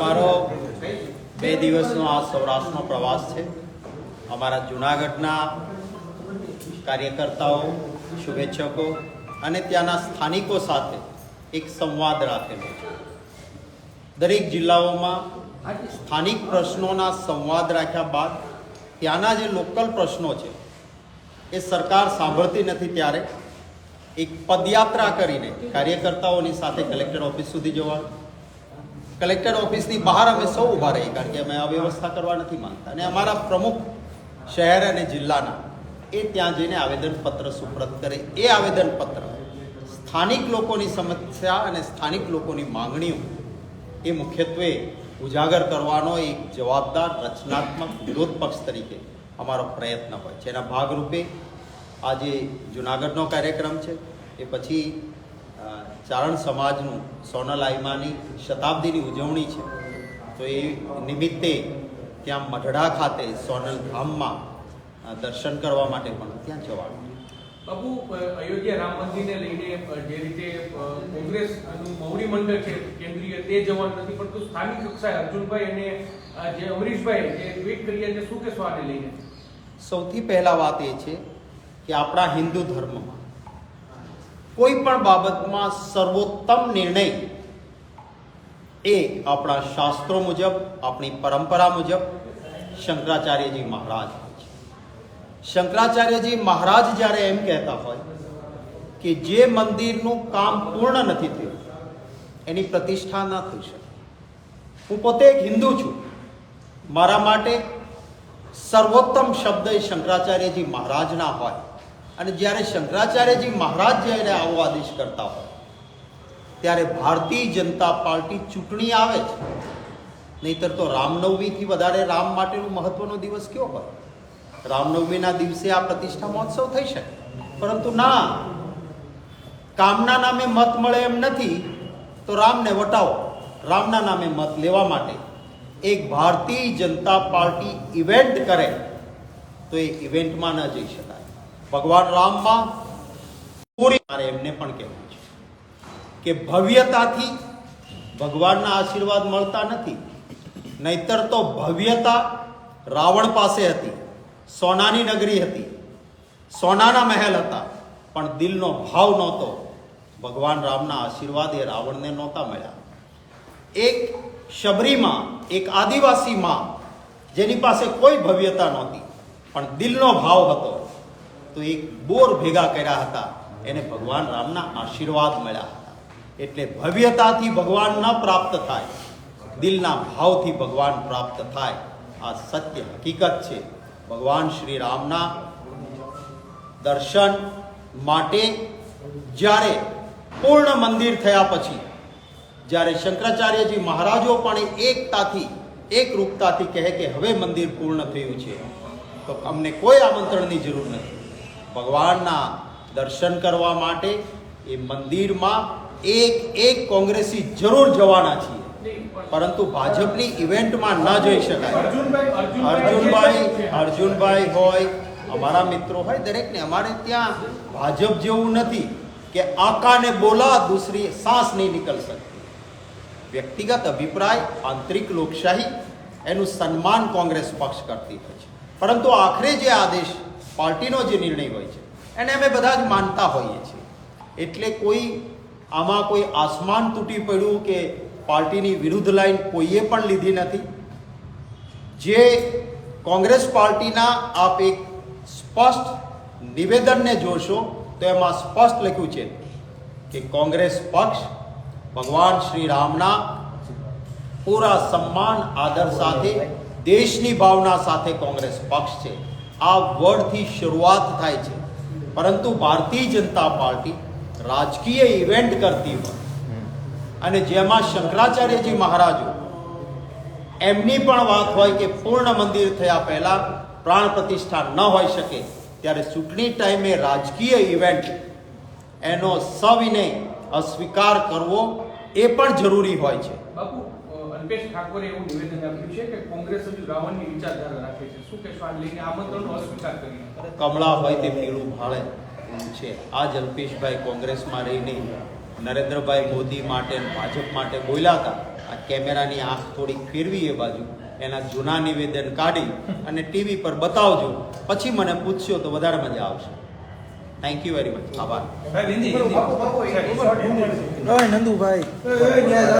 મારો બે દિવસનો આ સૌરાષ્ટ્રનો પ્રવાસ છે. અમારા જૂનાગઢના કાર્યકર્તાઓ, શુભેચ્છકો અને ત્યાંના સ્થાનિકો સાથે એક સંવાદ રાખેલો છે. દરેક જિલ્લાઓમાં સ્થાનિક પ્રશ્નોના સંવાદ રાખ્યા બાદ ત્યાંના જે લોકલ પ્રશ્નો છે, એ સરકાર સાંભળતી નથી ત્યારે એક પદયાત્રા કરીને કાર્યકર્તાઓની સાથે કલેક્ટર ઓફિસ સુધી જવાનું કલેક્ટર ઓફિસની બહાર અમે સૌ ઊભા રહીએ, કારણ કે અમે અવ્યવસ્થા કરવા નથી માંગતા. અને અમારા પ્રમુખ શહેર અને જિલ્લાના એ ત્યાં જઈને આવેદનપત્ર સુપ્રત કરે. એ આવેદનપત્ર સ્થાનિક લોકોની સમસ્યા અને સ્થાનિક લોકોની માંગણીઓ એ મુખ્યત્વે ઉજાગર કરવાનો એક જવાબદાર, રચનાત્મક વિરોધ પક્ષ તરીકે અમારો પ્રયત્ન હોય. એના ભાગરૂપે આજે જુનાગઢનો કાર્યક્રમ છે. એ પછી ચારણ સમાજનું સોનલ આઈમાની શતાબ્દીની ઉજવણી છે. તો એ નિમિત્તે ત્યાં મઢડા ખાતે સોનલ ધામમાં દર્શન કરવા માટે પણ ત્યાં જવાનું. બાબુ અયોધ્યા રામ મંદિરને લઈને જે રીતે કોંગ્રેસ મૌડી મંડળ છે કેન્દ્રીય તે જવાનું નથી પરંતુ સ્થાનિક કક્ષાએ અર્જુનભાઈ અને જે અમરીશભાઈ જે ટ્વીટ કરી છે શું કહેશો આને લઈને? સૌથી પહેલા વાત એ છે કે આપણા હિન્દુ ધર્મમાં કોઈ પણ બાબતમાં સર્વોત્તમ નિર્ણય એ આપણા શાસ્ત્રો મુજબ, આપણી પરંપરા મુજબ શંકરાચાર્યજી મહારાજ હોય છે. શંકરાચાર્યજી મહારાજ જ્યારે એમ કહેતા હોય કે જે મંદિરનું કામ પૂર્ણ નથી થયું, એની પ્રતિષ્ઠા ન થઈ શકે. હું પોતે એક હિન્દુ છું. મારા માટે સર્વોત્તમ શબ્દ એ શંકરાચાર્યજી મહારાજના હોય. અને જ્યારે શંકરાચાર્યજી મહારાજ જઈને આવો આદેશ કરતા હોય, ત્યારે ભારતીય જનતા પાર્ટી ચૂંટણી આવે છે. નહીતર તો રામનવમીથી વધારે રામ માટેનું મહત્વનો દિવસ કયો હોય? રામનવમીના દિવસે આ પ્રતિષ્ઠા મહોત્સવ થઈ શકે. પરંતુ ના, કામના નામે મત મળે એમ નથી, તો રામને વટાવો. રામના નામે મત લેવા માટે એક ભારતીય જનતા પાર્ટી ઇવેન્ટ કરે, તો એ ઇવેન્ટમાં ન જઈ શકાય. ભગવાન રામમાં પૂરી મારે એમને પણ કહેવું છે કે ભવ્યતાથી ભગવાનના આશીર્વાદ મળતા નથી, નહીતર તો ભવ્યતા રાવણ પાસે હતી, સોનાની નગરી હતી, સોનાના મહેલ હતા, પણ દિલનો ભાવ નહોતો, ભગવાન રામના આશીર્વાદ એ રાવણને નહોતા મળ્યા. એક શબરીમાં, એક આદિવાસી માં જેની પાસે કોઈ ભવ્યતા નહોતી, પણ દિલનો ભાવ હતો. તો એક બોર ભેગા કર્યા હતા. એને ભગવાન રામના આશીર્વાદ મળ્યા હતા. એટલે ભવ્યતાથી ભગવાન ન પ્રાપ્ત થાય, દિલના ભાવથી ભગવાન પ્રાપ્ત થાય, આ સત્ય હકીકત છે. ભગવાન શ્રી રામના દર્શન માટે જ્યારે પૂર્ણ મંદિર થયા પછી, જ્યારે શંકરાચાર્યજી મહારાજો પણ એકતાથી, એકરૂપતાથી કહે કે હવે મંદિર પૂર્ણ થયું છે. તો અમને કોઈ આમંત્રણની જરૂર નથી. ભગવાનના દર્શન કરવા માટે એ મંદિરમાં એક એક કોંગ્રેસી જરૂર જવાના છીએ. પરંતુ ભાજપની ઇવેન્ટમાં ન જઈ શકાય. અર્જુનભાઈ અર્જુનભાઈ હોય, અમારા મિત્રો હોય, દરેકને અમારે ત્યાં ભાજપ જેવું નથી કે આકાને બોલા દૂસરી સાસ નહીં નીકળ શકતી વ્યક્તિગત અભિપ્રાય, આંતરિક લોકશાહી, એનું સન્માન કોંગ્રેસ પક્ષ કરતી હોય છે. પરંતુ આખરે જે આદેશ પાર્ટીનો જે નિર્ણય હોય છે, એને અમે બધા જ માનતા હોઈએ છીએ. એટલે કોઈ આમાં કોઈ આસમાન તૂટી પડ્યું કે પાર્ટીની વિરુદ્ધ લાઈન કોઈએ પણ લીધી નથી. જે કોંગ્રેસ પાર્ટીના આપ એક સ્પષ્ટ નિવેદનને જોશો, તો એમાં સ્પષ્ટ લખ્યું છે કે કોંગ્રેસ પક્ષ ભગવાન શ્રી રામના પૂરા સન્માન, આદર સાથે, દેશની ભાવના સાથે કોંગ્રેસ પક્ષ છે. આ વર્ડથી શરૂઆત થાય છે. પરંતુ ભારતીય જનતા પાર્ટી રાજકીય ઇવેન્ટ કરતી હોય અને જેમાં શંકરાચાર્યજી મહારાજો એમની પણ વાત હોય કે પૂર્ણ મંદિર થયા પહેલાં પ્રાણ પ્રતિષ્ઠા ન હોઈ શકે, ત્યારે ચૂંટણી ટાઈમે રાજકીય ઇવેન્ટ એનો સવિનય અસ્વીકાર કરવો એ પણ જરૂરી હોય છે. અલ્પેશ ઠાકોરે એવું નિવેદન આપ્યું છે કે કોંગ્રેસ હજુ રાવણની વિચારધારા રાખે છે શું કહેશો આ લઈને આમંત્રણનો અસ્વીકાર કરીને કમળા હોય તે પીળું ભાળે છે આ જ અલ્પેશભાઈ કોંગ્રેસમાં રહીને નરેન્દ્રભાઈ મોદી માટે ભાજપ માટે બોલ્યા હતા આ કેમેરાની આંખ થોડીક ફેરવી એ બાજુ એના જૂના નિવેદન કાઢી અને ટીવી પર બતાવજો પછી મને પૂછશો તો વધારે મજા આવશે થેન્ક યુ વેરી મચ આભાર નંદુભાઈ